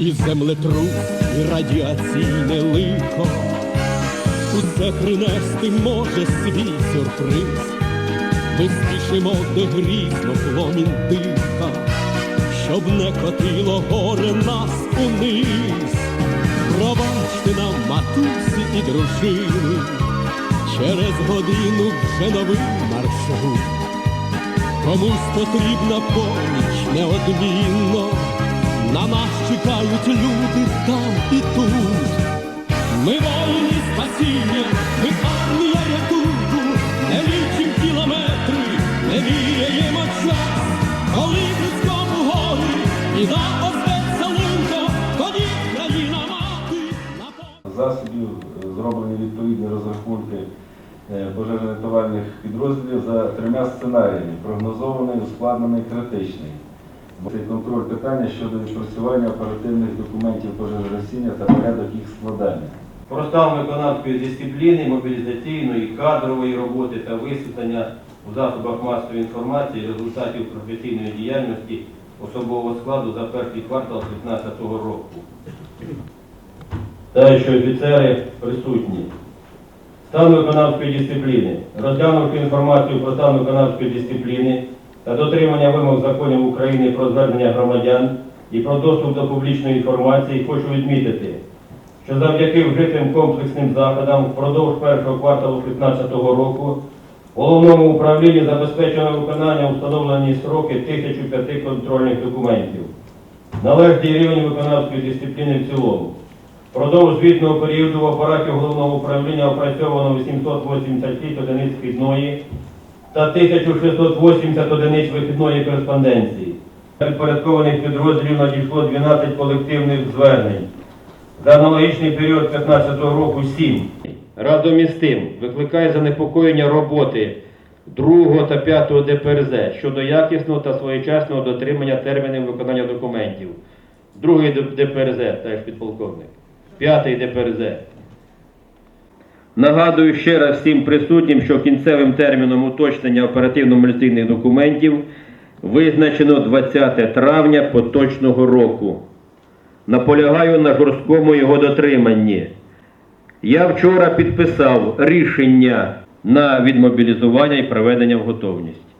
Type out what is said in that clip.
і землетрус, і радіаційне лихо. Усе принести може свій сюрприз. Ми спішимо, де грізно пломінь диха, щоб не котило горе нас униз. Пробачте нам, матусі і дружини, через годину вже новий маршрут. Комусь потрібна поміч неодмінно, на нас чекають люди там і тут. Ми воїни спасіння, ми армія рятунку, не лічим кілометри, не віряємо час, коли близькому горі і на озветься лунко, тоді країна мати на засобів е, зроблені відповідні розрахунки е, пожежно-рятувальних підрозділів за трьома сценаріями: прогнозований, ускладнений, критичний. Контроль питання щодо відпрацювання оперативних документів пожежогасіння та порядок їх складання. Про стан виконавської дисципліни, мобілізаційної, кадрової роботи та висвітлення у засобах масової інформації результатів професійної діяльності особового складу за перший квартал 2015 року. Далі офіцери присутні. Стан виконавської дисципліни. Розглянувши інформацію про стан виконавської дисципліни та дотримання вимог законів України про звернення громадян і про доступ до публічної інформації, хочу відмітити, що завдяки вжитим комплексним заходам впродовж першого кварталу 2015 року в головному управлінні забезпечено виконання у встановлені сроки 1005 контрольних документів. Належний рівень виконавської дисципліни в цілому. Впродовж звітного періоду в апараті головного управління опрацьовано 886 одиниць вхідної та 1680 одиниць вихідної кореспонденції. Підпорядкованих підрозділів надійшло 12 колективних звернень. За аналогічний період 2015 року 7. Разом із тим викликає занепокоєння роботи 2 та 5 ДПРЗ щодо якісного та своєчасного дотримання термінів виконання документів. Другий ДПРЗ, теж підполковник. П'ятий ДПРЗ. Нагадую ще раз всім присутнім, що кінцевим терміном уточнення оперативно-міліційних документів визначено 20 травня поточного року. Наполягаю на жорсткому його дотриманні. Я вчора підписав рішення на відмобілізування і приведення в готовність.